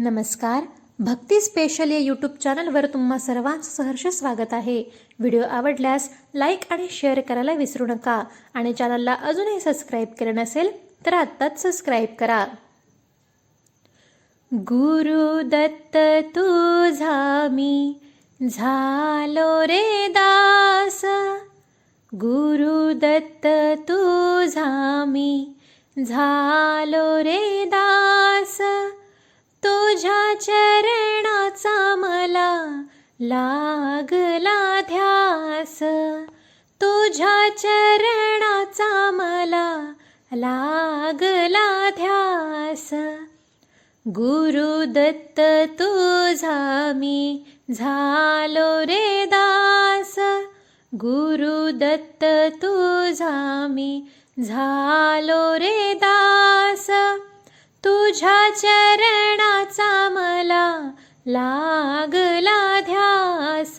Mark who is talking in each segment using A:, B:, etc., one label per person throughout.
A: नमस्कार. भक्ती स्पेशल या यूट्यूब चॅनलवर तुम्हा सर्वांचं सहर्ष स्वागत आहे. व्हिडिओ आवडल्यास लाईक आणि शेअर करायला विसरू नका. आणि चॅनलला अजूनही सबस्क्राईब केलं नसेल तर आत्ताच सबस्क्राईब करा. गुरु दत्त तुझा मी झालो रे दास. गुरु दत्त तुझा मी झालो रे दास. चरणाचा मला लागला ध्यास. तुझ्या चरणाचा मला लागला ध्यास. गुरुदत्त तुझा मी झालो रे दास. गुरुदत्त तुझा मी झालो रे दास. तुझ्या चरणाचा मला लागला ध्यास.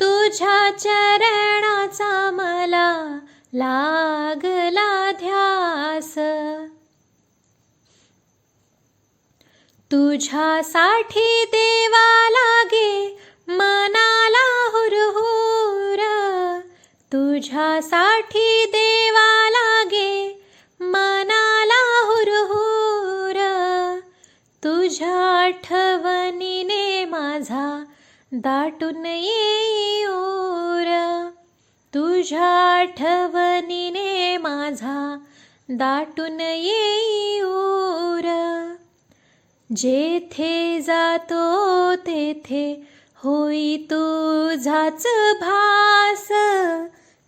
A: तुझ्या चरणाचा मला लागला ध्यास. तुझ्यासाठी देवा लागे मनाला हुरहुर. तुझ्यासाठी देवा दाटून येऊर तुझ्या आठवणीने माझा दाटून येऊर जेथे जातो तेथे होई तुझाच भास.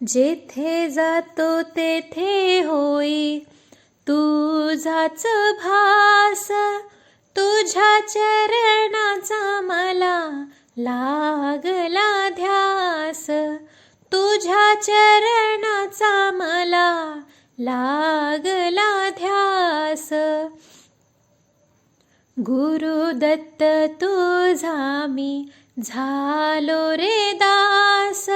A: जेथे जातो तेथे होई तुझाच भास. तुझ्या चरणाचा मला लागला ध्यास. तुझ्या चरणाचा मला लागला ध्यास. गुरुदत्त तुझा मी झालो रे दास.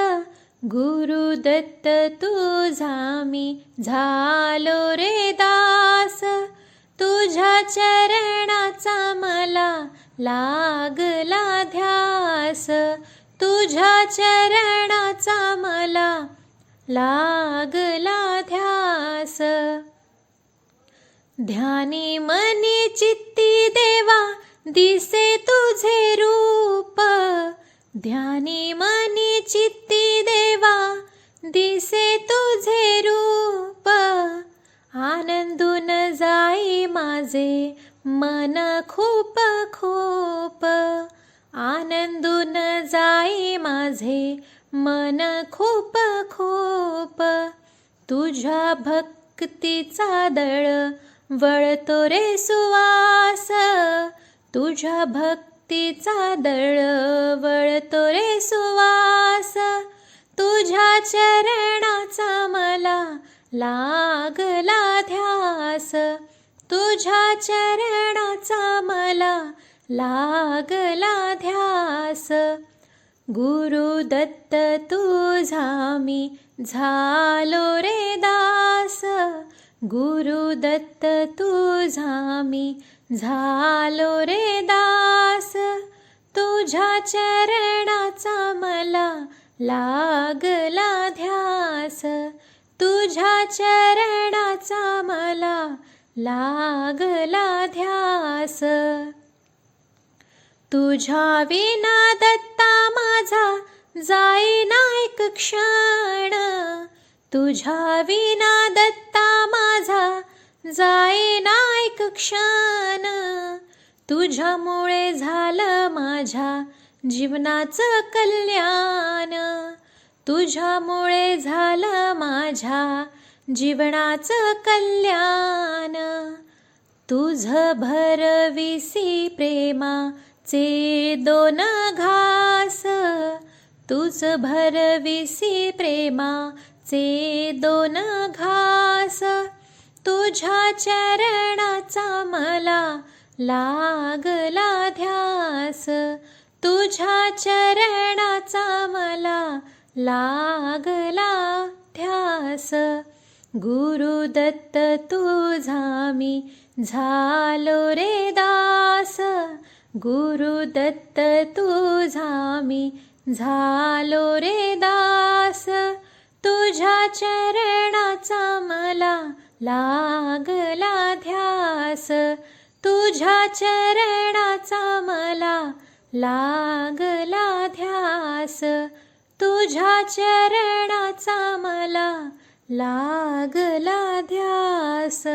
A: गुरुदत्त तुझा मी झालो रे दास. तुझ्या चरणाचा मला लागला ध्यास. तुझ्या चरणाचा मला लागला ध्यास. ध्यानी मनी चित्ती देवा दिसे तुझे रूप. ध्यानी मनी चित्ती देवा दिसे तुझे रूप. आनंदून जाई माझे मन. जाई माझे मन खूप खूप. तुझ्या भक्तीचा दळ वळतो रे सुवास. तुझ्या भक्तीचा दळ वळतो रे सुवास. तुझ्या चरणाचा मला लागला ध्यास. तुझ्या चरणाचा मला लागला ध्यास. गुरु दत्त तुझा मी झालो रे दास. गुरु दत्त तुझा मी झालो रे दास. तुझ्या चरणाचा मला लागला ध्यास. तुझ्या चरणाचा मला लागला ध्यास. तुझ्या विना दत्ता माझा जाईना एक क्षण. तुझ्या विना दत्ता माझा जाईना एक क्षण. तुझ्यामुळे झालं माझ्या जीवनाचं कल्याण. तुझ्यामुळे झालं माझ्या जीवनाचं कल्याण. तुझ भरविसी प्रेमा चे दोन घास तुझ भरविसी प्रेमा चे दोन घास तुझ्या चरणाचा मला लागला ध्यास तुझ्या चरणाचा मला लागला ध्यास. गुरुदत्त तुझा मी झालो रे दास गुरुदत्त तुझा मी झालो रे दास. तुझ्या चरणाचा मला लागला ध्यास. तुझ्या चरणाचा मला लागला ध्यास. तुझ्या चरणाचा मला लागला ध्यास.